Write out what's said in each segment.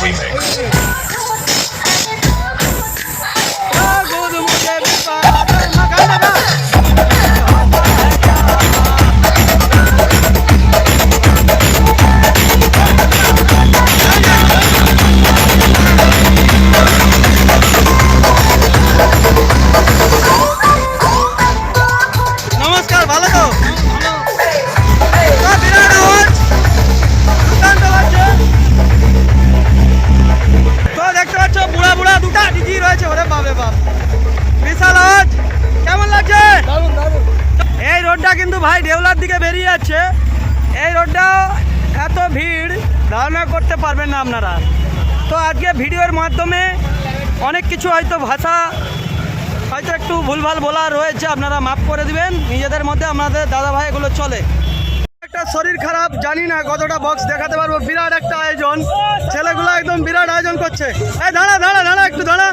নমস্কার যাচ্ছে। এই রোডটা এত ভিড়, ধারণা করতে পারবেন না আপনারা। তো আজকে ভিডিওর মাধ্যমে অনেক কিছু হয়তো ভাষা, হয়তো একটু ভুলভাল বলা রয়েছে, আপনারা মাফ করে দিবেন। নিজেদের মধ্যে আমাদের দাদা ভাই এগুলো চলে। একটা শরীর খারাপ, জানি না কতটা বক্স দেখাতে পারব। বিরাট একটা আয়োজন। ছেলেগুলো একদম বিরাট আয়োজন করছে। এই দাঁড়া দাঁড়া দাঁড়া একটু, দাঁড়া।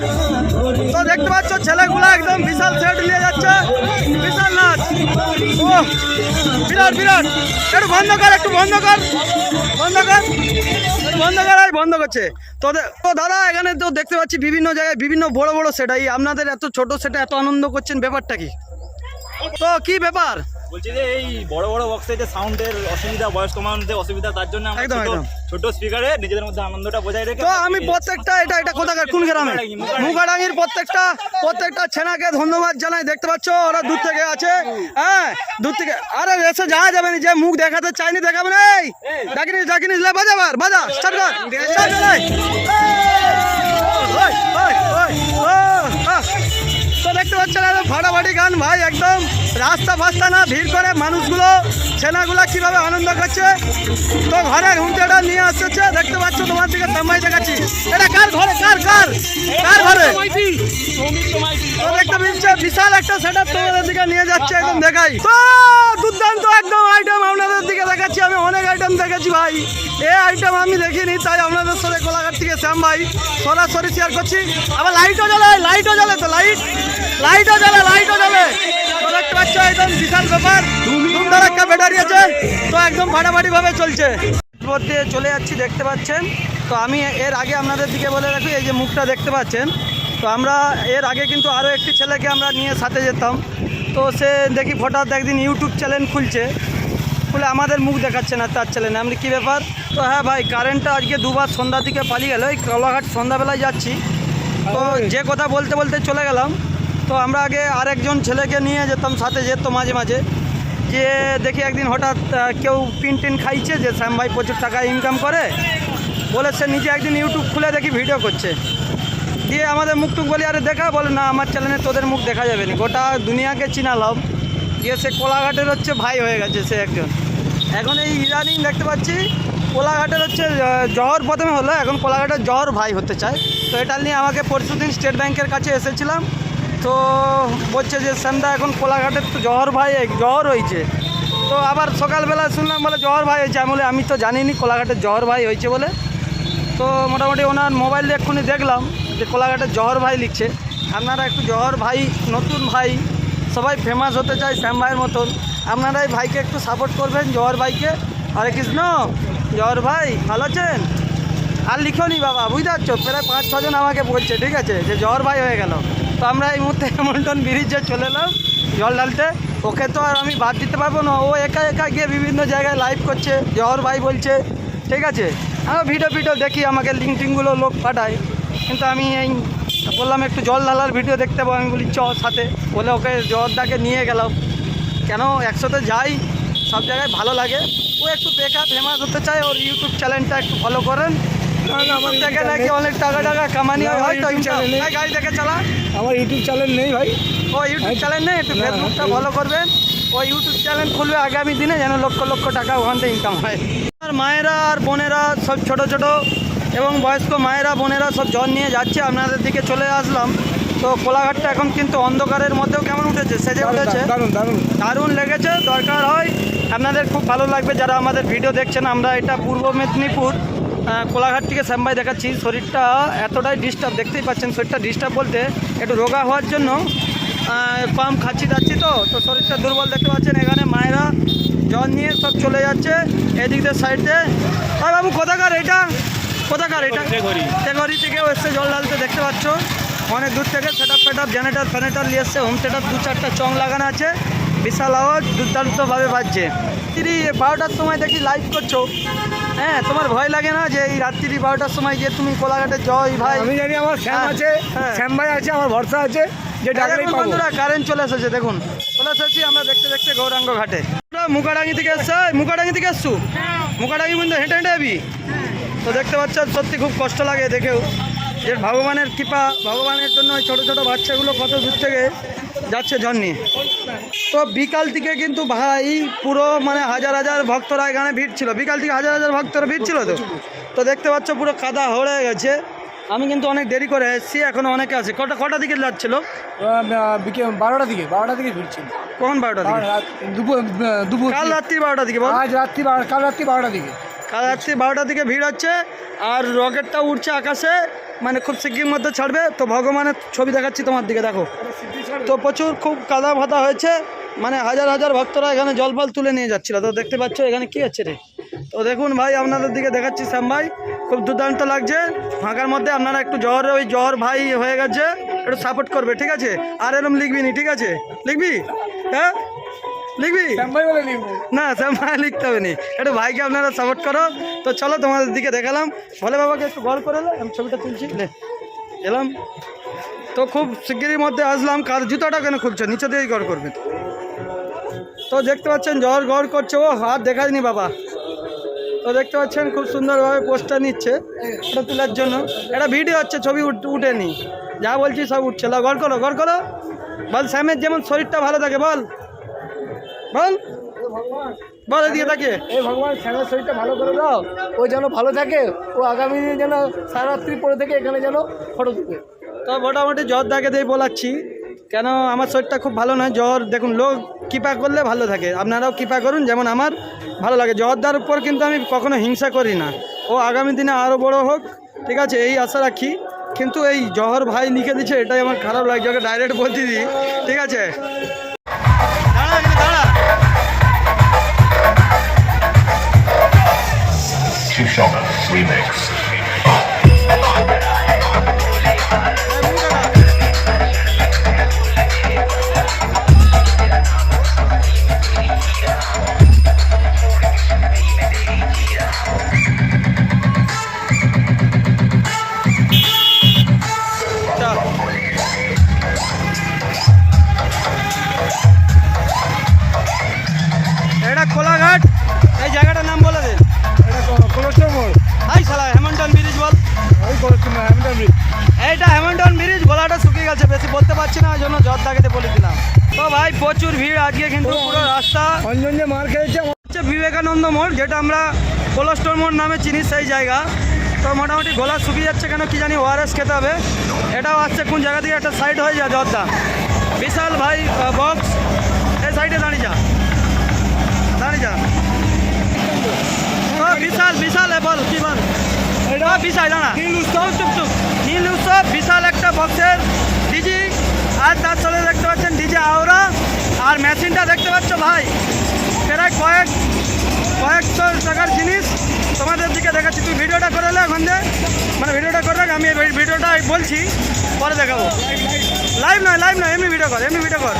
তো দেখতে পাচ্ছ, ছেলেগুলো একদম বিশাল সেট নিয়ে যাচ্ছে। বিশাল নাচ। ও বিরাট বিরাট। একটু বন্ধ কর, একটু বন্ধ কর। বন্ধ কর। বন্ধ কর আর বন্ধ করছে। তো তো দাদা, এখানে তো দেখতে পাচ্ছি বিভিন্ন জায়গায় বিভিন্ন বড় বড় সেটাই আপনাদের এত ছোট সেটা এত আনন্দ করছেন, ব্যাপারটা কি? তো কি ব্যাপার? বলছি যে এই বড় বড় বক্সে যে সাউন্ডের অসুবিধা বয়স্ক মানুষদের অসুবিধা তার জন্য আমরা একদম, ছোট- একদম। ছোট স্পিকারে নিজেদের মধ্যে আনন্দটা বজায় রেখে তো আমি প্রত্যেকটা এটা এটা কোথাকার কোন গ্রামে। মুখাডাঙ্গির প্রত্যেকটা প্রত্যেকটা ছেনাকে ধন্যবাদ জানাই। দেখতে পাচ্ছ ওরা দূর থেকে আছে। হ্যাঁ দূর থেকে আরে এসে যাওয়া যাবে না যে মুখ দেখাতে চাইনি দেখাবে না এই! ডাকিনি ডাকিনি লে বাজা স্টার্ট কর। স্টার্ট কর দেখতে পাচ্ছেন একদম ফাটাফাটি গান, ভাই, একদম রাস্তা ফাস্তা না, ভিড় করে মানুষগুলো ছেনাগুলা কীভাবে আনন্দ করছে? তো ঘরে হুমতেটা নিয়ে আসছে দেখতে পাচ্ছ তোমার দিকে সামাই দেখাচ্ছি। এটা কার ঘরে? কার কার? কার ঘরে? তো বিশাল একটা সেট তোমাদের দিকে নিয়ে যাচ্ছে, একদম দেখাই। তো দুর্দান্ত একদম আইটেম আপনাদের দিকে দেখাচ্ছি, আমি অনেক আইটেম দেখেছি ভাই। এই আইটেম আমি দেখিনি, তাই আপনাদের সাথে কোলাঘাট থেকে শ্যাম ভাই সরাসরি শেয়ার করছি। আবার লাইটও জ্বলে লাইটও জ্বলে তো লাইট লাইটও জ্বলে লাইটও জ্বলে। দেখতে পাচ্ছ একদম বিশাল ব্যাপার। সুন্দর একটা ব্যাটারি আছে, তো একদম ফাটাফাটি ভাবে চলছে মধ্যে চলে যাচ্ছি, দেখতে পাচ্ছেন। তো আমি এর আগে আপনাদের দিকে বলে রাখি, এই যে মুখটা দেখতে পাচ্ছেন। তো আমরা এর আগে কিন্তু আরও একটি ছেলেকে আমরা নিয়ে সাথে যেতাম। তো সে দেখি, হঠাৎ একদিন ইউটিউব চ্যানেল খুলছে। খুলে আমাদের মুখ দেখাচ্ছে না তার চ্যানেলে আমি কী ব্যাপার? তো হ্যাঁ ভাই কারেন্টটা আজকে দুবার সন্ধ্যার দিকে পালিয়ে গেল। এই কলাঘাট সন্ধ্যাবেলায় যাচ্ছি। তো যে কথা বলতে বলতে চলে গেলাম। তো আমরা আগে আরেকজন ছেলেকে নিয়ে যেতাম সাথে যেত মাঝে মাঝে। যে দেখি একদিন হঠাৎ কেউ পিন টিন খাইছে যে শ্যাম ভাই প্রচুর টাকা ইনকাম করে। বলে সে নিজে একদিন ইউটিউব খুলে দেখি ভিডিও করছে। দিয়ে আমাদের মুখ টুক বলি আরে দেখা। বলে না আমার চ্যানেলে তোদের মুখ দেখা যাবে না। গোটা দুনিয়াকে চিনালাম। দিয়ে সে কোলাঘাটের হচ্ছে ভাই হয়ে গেছে সে একজন। এখন এই ইদানিং দেখতে পাচ্ছি, কোলাঘাটের হচ্ছে জহর প্রথমে হলো, এখন কোলাঘাটের জহর ভাই হতে চায়। তো এটা নিয়ে আমাকে পরশুদিন স্টেট ব্যাংকের কাছে এসেছিলাম। তো বলছে যে শ্যামদা এখন কোলাঘাটের তো জহর ভাই, জহর হয়েছে। তো আবার সকালবেলা শুনলাম, বলে, জহর ভাই হয়েছে। আমি বলে, আমি তো জানিনি কোলাঘাটের জহর ভাই হয়েছে বলে। তো মোটামুটি ওনার মোবাইল এক্ষুনি দেখলাম যে, কোলাঘাটের জহর ভাই লিখছে। আপনারা একটু জহর ভাই, নতুন ভাই সবাই ফেমাস হতে চায় শ্যাম ভাইয়ের মতন। আপনারা এই ভাইকে একটু সাপোর্ট করবেন, জহর ভাইকে। হরে কৃষ্ণ। জহর ভাই, ভালো আছেন? আর লিখোনি বাবা, বুঝতে পারছ? প্রায় পাঁচ, ছজন আমাকে বলছে, ঠিক আছে? যে জহর ভাই হয়ে গেল। তো আমরা এই মুহূর্তে হেমন্টন ব্রিজে চলে এলাম, জল ঢালতে। ওকে তো আর আমি বাদ দিতে পারব না, ও একা একা গিয়ে বিভিন্ন জায়গায় লাইভ করছে, জহর ভাই বলছে, ঠিক আছে? আমি ভিডিও ভিডিও দেখি, আমাকে লিঙ্ক টিঙ্কগুলো লোক পাঠায়। কিন্তু আমি এই বললাম একটু জল ঢালার ভিডিও দেখতে পাবো আমি বলি চ সাথে। বলে ওকে জহরদাকে নিয়ে গেলাম। কেন? একসাথে যাই সব জায়গায় ভালো লাগে। ও একটু বেকার ফেমাস হতে চায় ওর ইউটিউব চ্যানেলটা একটু ফলো করেন। আমার থেকে নাকি অনেক টাকা টাকা কামানি হয়। এই গাড়ি দেখে চালা। আমার ইউটিউব চ্যানেল নেই ভাই। ও ইউটিউব চ্যানেল নেই? একটু ফেসবুকটা ফলো করবেন। ও ইউটিউব চ্যানেল খুলবে আগামী দিনে যেন লক্ষ লক্ষ টাকা ওখান থেকে ইনকাম হয়। আর মায়েরা আর বোনেরা সব ছোট ছোট। এবং বয়স্ক মায়েরা বোনেরা সব জল নিয়ে যাচ্ছে আপনাদের দিকে চলে আসলাম। তো কোলাঘাটটা এখন কিন্তু অন্ধকারের মধ্যেও কেমন উঠেছে? সেজে উঠেছে। দারুণ লেগেছে। দরকার হয় আপনাদের খুব ভালো লাগবে যারা আমাদের ভিডিও দেখছেন। আমরা এটা পূর্ব মেদিনীপুর কোলাঘাট থেকে শ্যামবাই দেখাচ্ছি। শরীরটা এতটাই ডিস্টার্ব দেখতেই পাচ্ছেন শরীরটা ডিস্টার্ব বলতে একটু রোগা হওয়ার জন্য কম খাচ্ছি যাচ্ছি তো তো শরীরটা দুর্বল দেখতে পাচ্ছেন। এখানে মায়েরা জল নিয়ে সব চলে যাচ্ছে। এদিক দিয়ে সাইডে আর বাবু কোথাকার এটা? কোথাকার এটা? তেঘরি। থেকেও এসছে জল ঢালতে দেখতে পাচ্ছ? অনেক দূর থেকে সেট আপ ফেট আপ জেনারেটার ফ্যানেটার নিয়ে এসছে হোম সেট দু চারটা চং লাগানো আছে। বিশাল আওয়াজ দুর্দান্তভাবে বাজছে। রাত্রি বারোটার সময় দেখি লাইভ করছ। হ্যাঁ তোমার ভয় লাগে না যে এই রাত্রি বারোটার সময় যে তুমি কোলাঘাটে জয় ভাই? আমি জানি আমার শ্যাম হ্যাঁ, আছে হ্যাঁ। শ্যাম ভাই আছে আমার ভরসা আছে যে বন্ধুরা কারেন্ট চলে এসেছে দেখুন। চলে এসেছি আমরা দেখতে দেখতে গৌরাঙ্গ ঘাটে। মুকাডাঙ্গি থেকে এসছে? মুকাডাঙ্গি থেকে এসছু? মুকাডাঙ্গি বন্ধু হেঁটে হেঁটে যাবি? তো দেখতে পাচ্ছেন সত্যি খুব কষ্ট লাগে দেখেও। যে ভগবানের কৃপা ভগবানের জন্য ওই ছোটো ছোটো বাচ্চাগুলো কত দূর থেকে যাচ্ছে জল নিয়ে। তো বিকাল থেকে কিন্তু ভাই পুরো মানে হাজার হাজার ভক্তরা এখানে ভিড় ছিল। বিকাল থেকে হাজার হাজার ভক্তরা ভিড় ছিল তো? তো দেখতে পাচ্ছ পুরো কাদা হয়ে গেছে। আমি কিন্তু অনেক দেরি করে এসেছি এখনও অনেকে আছে। কটা কটা দিকে যাচ্ছিল? বিকেল বারোটা দিকে বারোটা দিকে ফিরছি কখন বারোটা দিকে? দুপুর দুপুর কাল রাত্রি বারোটা দিকে আজ রাত্রি কাল রাত্রি বারোটা দিকে। কাল রাত্রি বারোটার দিকে ভিড় হচ্ছে আর রকেটটা উঠছে আকাশে মানে খুব শিগগির মধ্যে ছাড়বে। তো ভগবানের ছবি দেখাচ্ছি তোমার দিকে, দেখো। তো প্রচুর খুব কাদা ভাতা হয়েছে মানে হাজার হাজার ভক্তরা এখানে জল ফল তুলে নিয়ে যাচ্ছিল। তো দেখতে পাচ্ছ এখানে কি হচ্ছে রে? তো দেখুন ভাই, আপনাদের দিকে দেখাচ্ছি শ্যাম ভাই, খুব দুর্দান্ত লাগছে। ফাঁকার মধ্যে আপনারা একটু জ্বর ওই জ্বর ভাই হয়ে গেছে, একটু সাপোর্ট করবে, ঠিক আছে? আর এরম লিখবি নি, ঠিক আছে? লিখবি? হ্যাঁ? লিখবি? না মায়া লিখতে হবে নি। একটু ভাইকে আপনারা সাপোর্ট করো। তো চলো তোমাদের দিকে দেখালাম। বলে বাবাকে একটু গল করে আমি ছবিটা তুলছি। এলাম। তো খুব শিগগিরই মধ্যে আসলাম। কার জুতোটা কেন খুলছো? নিচে দিয়েই গড় করবে তো। দেখতে পাচ্ছেন জ্বর গড় করছে। ও হাত দেখায়নি বাবা। তো দেখতে পাচ্ছেন খুব সুন্দরভাবে পোস্টটা নিচ্ছে এটা তোলার জন্য। এটা ভিডিও হচ্ছে ছবি উঠ- উঠেনি। যা বলছি সব উঠছে। গড় করো গড় করো। বল শ্যামের যেমন শরীরটা ভালো থাকে বল। বল। বল এদিকে তাকিয়ে এই ভগবান শরীরটা ভালো করে দাও। ও যেন ভালো থাকে ও আগামী দিনে যেন সারা রাত্রি পরে থেকে এখানে যেন ফটো তুলে। তো মোটামুটি জ্বর দাগে দিয়ে বলাচ্ছি। কেন আমার শরীরটা খুব ভালো নয় জ্বর দেখুন লোক কৃপা করলে ভালো থাকে। আপনারাও কৃপা করুন যেমন আমার ভালো লাগে। জর্দার উপর কিন্তু আমি কখনো হিংসা করি না। ও আগামী দিনে আরও বড় হোক ঠিক আছে এই আশা রাখি। কিন্তু এই জহর ভাই লিখে দিচ্ছে এটাই আমার খারাপ লাগছে। ওকে ডাইরেক্ট বলতে দিই ঠিক আছে? Two Shop Remix. চল। এটা কোলাঘাট হেমন্টন ব্রিজ বল। Hamilton bridge. এইটা হেমন্টন ব্রিজ গলাটা শুকিয়ে গেছে বেশি বলতে পারছি না ওই জন্য জ্বর দাগেতে বলে দিলাম। তো ভাই প্রচুর ভিড় আজকে কিন্তু পুরো রাস্তা। অঞ্জন যে মার খেয়েছে। হচ্ছে বিবেকানন্দ মোড় যেটা আমরা কোলেস্টোর মোড় নামে চিনি সেই জায়গা। তো মোটামুটি গলা শুকিয়ে যাচ্ছে কেন কি জানি ওআরএস খেতে হবে। এটাও আসছে কোন জায়গা থেকে একটা সাইড হয়ে যায় জর্দা। বিশাল ভাই বক্স এই সাইডে দাঁড়িয়ে যা। দাঁড়িয়ে যা। বিশাল বিশাল এ বল কি বিশাল দাঁড়া চুপ চুপ নীল উৎসব বিশাল একটা বক্সের ডিজি আর তার সাথে দেখতে পাচ্ছেন ডিজে আওরা আর মেশিনটা দেখতে পাচ্ছ ভাই? প্রায় কয়েক কয়েকশো টাকার জিনিস তোমাদের দিকে দেখাচ্ছি। তুই ভিডিওটা করে এখন যে মানে ভিডিওটা করে রাখ আমি ভিডিওটা বলছি পরে দেখাবো। লাইভ নয় লাইভ নয়, এমনি ভিডিও কর, এমনি ভিডিও কর।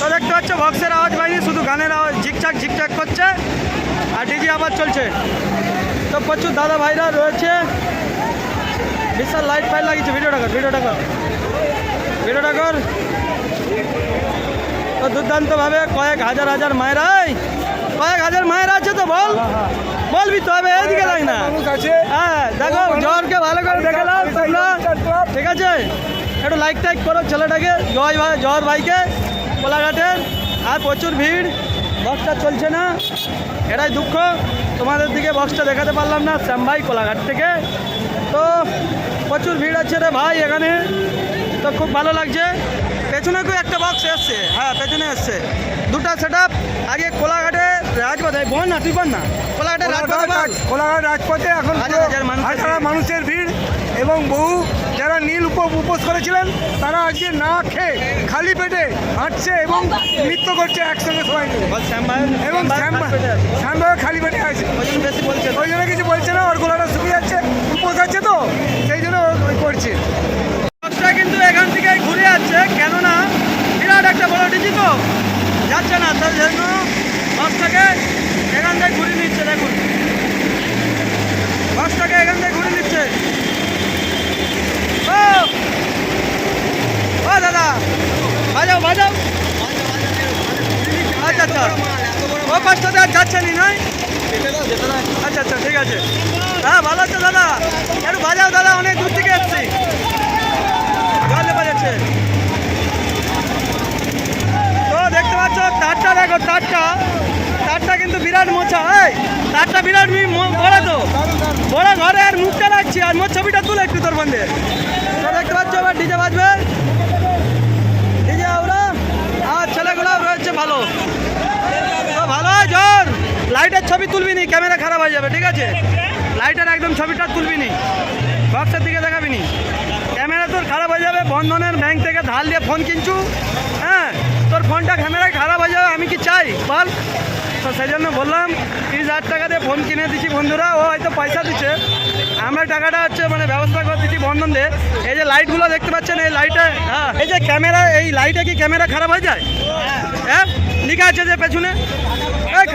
তো দেখতে পাচ্ছ বক্সের আওয়াজ পাইনি, শুধু গানের আওয়াজ ঝিকচাক ঝিকচাক করছে, আর ডিজি আবার চলছে। তো প্রচুর দাদা ভাইরা রয়েছে। বিশাল লাইট ফাইট লাগিয়েছে ভিডিওটা কর ভিডিওটা কর। ভিডিওটা কর। তো দুর্দান্তভাবে কয়েক হাজার হাজার মায়েরাই কয়েক হাজার মায়েরা আছে তো বল? বলবি তো হবে এদিকে লাগ না মানুষ আছে হ্যাঁ দেখো জ্বরকে ভালো করে দেখালাম তোমরা ঠিক আছে একটু লাইক টাইক করো ছেলেটাকে জয় ভাই জয় ভাইকে কোলাঘাটের আর প্রচুর ভিড় বক্সটা চলছে না। এটাই দুঃখ তোমাদের দিকে বক্সটা দেখাতে পারলাম না শ্যাম ভাই কোলাঘাট থেকে। তো প্রচুর ভিড় আছে রে ভাই এখানে তো খুব ভালো লাগছে। পেছনে কেউ একটা বক্স এসছে? হ্যাঁ পেছনে এসছে। দুটা সেট আপ আগে কোলাঘাটে রাজপথে বল না তুই বল না। কোলাঘাটে রাজপথে। কোলাঘাট রাজপথে এখন হাজার হাজার মানুষের ভিড়। এবং বহু যারা নীল উপোস করেছিলেন তারা আজকে না খেয়ে খালি পেটে হাঁটছে এবং নৃত্য করছে একসঙ্গে সবাই এবং খালি পেটে আছে। ওই জন্য কিছু বলছে না ওর গোলাটা শুকিয়ে যাচ্ছে উপোস আছে তো সেই জন্য করছে। কিন্তু এখান থেকে ঘুরে যাচ্ছে কেননা বিরাট একটা বড় ডিজি তো। যাচ্ছে না তার জন্য বাসটাকে এখান থেকে ঘুরে নিচ্ছে দেখুন। বাসটাকে এখান থেকে ঘুরে নিচ্ছে। ও দাদা বাজাও বাজাও আচ্ছা আচ্ছা আচ্ছা আচ্ছা ঠিক আছে হ্যাঁ ভালো দাদা অনেক দূর থেকে এসছি জলে বাজাচ্ছে তো দেখতে পাচ্ছ তারটা দেখো তারটা তারটা কিন্তু বিরাট মোছা এই তারটা বিরাট বড় তো বড় আর মুখটা রাখছি আর মোট ছবিটা তুলে একটু তোর বন্ধে তো দেখতে পাচ্ছ আবার ডিজে বাজবে? ডিজে ওরা আর ছেলেগুলো রয়েছে ভালো। তো ভালো জোর। লাইটের ছবি তুলবি নি, ক্যামেরা খারাপ হয়ে যাবে, ঠিক আছে? লাইটের একদম ছবিটা তুলবি নি বক্সের দিকে দেখাবি নি। ক্যামেরা তোর খারাপ হয়ে যাবে, বন্ধনের ব্যাংক থেকে ধার দিয়ে ফোন কিনছু হ্যাঁ? তোর ফোনটা ক্যামেরায় খারাপ হয়ে যাবে, আমি কি চাই? বল। তো সেই জন্য বললাম, তিরিশ হাজার টাকা দিয়ে ফোন কিনে দিচ্ছি বন্ধুরা, ও হয়তো পয়সা দিচ্ছে। আমরা টাকাটা হচ্ছে মানে ব্যবস্থা করে দিচ্ছি বন্ধন দিয়ে। এই যে লাইটগুলো দেখতে পাচ্ছেন, এই লাইটে হ্যাঁ এই যে ক্যামেরা এই লাইটে কি ক্যামেরা খারাপ হয়ে যায়? হ্যাঁ লিখা আছে যে পেছনে?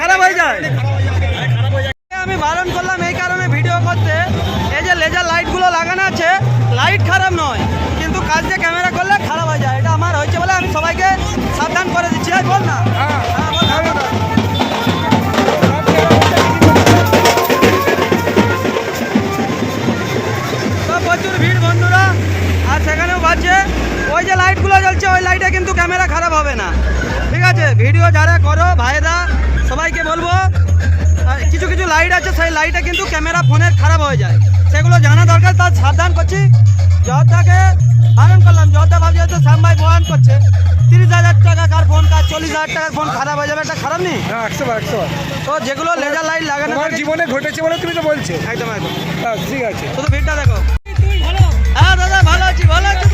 খারাপ হয়ে যায়। আমি বারণ করলাম এই কারণে ভিডিও করতে। এই যে লেজার লাইটগুলো লাগানো আছে লাইট খারাপ নয়, কিন্তু কাজ দিয়ে ক্যামেরা করলে খারাপ হয়ে যায়। এটা আমার হয়েছে বলে আমি সবাইকে সাবধান করে দিচ্ছি। বল না। ওই লাইটে কিন্তু ক্যামেরা খারাপ হবে না। ঠিক আছে? ভিডিও যারা করো ভাইরা সবাইকে বলব কিছু কিছু লাইট আছে সেই লাইটে কিন্তু ক্যামেরা ফোনের খারাপ হয়ে যায়। সেগুলো জানা দরকার তার সাবধান করছি। জর্দাকে বারণ করলাম। জর্দা ভাবছি হয়তো শ্যাম ভাই বয়ান করছে। তিরিশ হাজার টাকা কার ফোন কার চল্লিশ হাজার টাকার ফোন খারাপ হয়ে যাবে এটা খারাপ নেই? হ্যাঁ একশো বার একশো তো যেগুলো লেজার লাইট লাগানো তোমার থাকে- জীবনে ঘটেছে বলে তুমি তো বলছো। একদম একদম। ঠিক আছে। শুধু ভিড়টা দেখো। হ্যাঁ দাদা ভালো আছি ভালো আছি।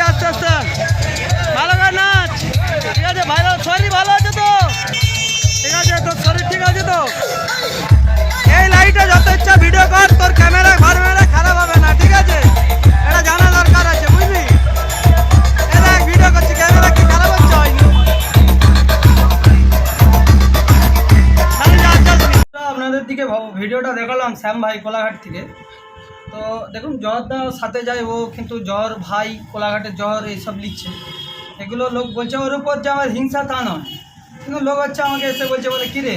যাচ্ছি আস্তে আস্তে। ভালো করে নাচ। ঠিক আছে, ভালো, শরীর ভালো আছে তো? ঠিক আছে, তোর শরীর ঠিক আছে তো? এই লাইটে যত ইচ্ছা ভিডিও কর, তোর ক্যামেরা ঘর মেরে খারাপ হবে না, ঠিক আছে? এটা জানা দরকার আছে, বুঝলি? ভিডিও করছি ক্যামেরা কি খারাপ হচ্ছে হয়নি। আপনাদের দিকে ভিডিওটা দেখালাম শ্যাম ভাই কোলাঘাট থেকে। তো দেখুন জ্বরদার সাথে যায়, ও কিন্তু জ্বর, ভাই কোলাঘাটের জ্বর, এইসব লিখছে। এগুলো লোক বলছে, ওর উপর যে আমার হিংসা, তা নয়। কিন্তু লোক হচ্ছে আমাকে এসে বলছে, বলে কিরে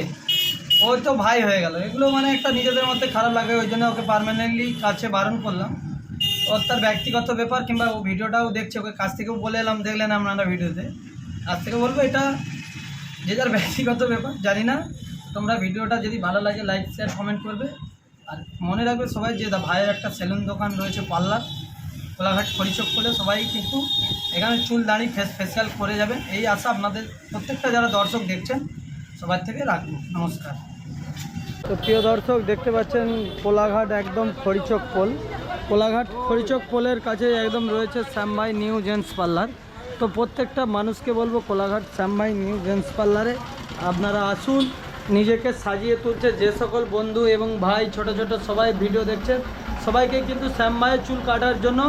ও তো ভাই হয়ে গেল। এগুলো মানে একটা নিজেদের মধ্যে খারাপ লাগে ওই জন্য ওকে পারমানেন্টলি কাছে বারণ করলাম। ওর তার ব্যক্তিগত ব্যাপার, কিংবা ও ভিডিওটাও দেখছে, ওকে কাছ থেকেও বলে এলাম, দেখলেন আপনারা ভিডিওতে। আজ থেকে বলব, এটা যে যার ব্যক্তিগত ব্যাপার, জানি না। তোমরা ভিডিওটা যদি ভালো লাগে লাইক শেয়ার কমেন্ট করবে। আর মনে রাখবে সবাই যে ভাইয়ের একটা সেলুন দোকান রয়েছে পার্লার, কোলাঘাট খরিচক করে সবাই কিন্তু এখানে চুল, দাড়ি, ফেস ফেসিয়াল করে যাবেন। এই আশা আপনাদের, প্রত্যেকটা যারা দর্শক দেখছেন, সবার থেকে রাখব। নমস্কার। তো প্রিয় দর্শক, দেখতে পাচ্ছেন কোলাঘাট একদম খড়িচক পোল কোলাঘাট খড়িচক পোলের কাছে একদম রয়েছে শ্যামভাই নিউ জেন্টস পার্লার। তো প্রত্যেকটা মানুষকে বলব কোলাঘাট শ্যামভাই নিউ জেন্টস পার্লারে আপনারা আসুন নিজেকে সাজিয়ে তুলছে যে সকল বন্ধু এবং ভাই, ছোট ছোট সবাই ভিডিও দেখছে। সবাইকে কিন্তু শ্যাম ভাইয়ের চুল কাটার জন্য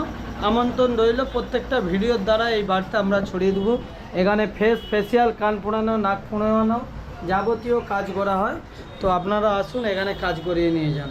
আমন্ত্রণ রইল। প্রত্যেকটা ভিডিওর দ্বারা এই বার্তা আমরা ছড়িয়ে দেবো। এখানে ফেস ফেসিয়াল কান পোড়ানো, নাক পোড়ানো যাবতীয় কাজ করা হয়। তো আপনারা আসুন, এখানে কাজ করিয়ে নিয়ে যান।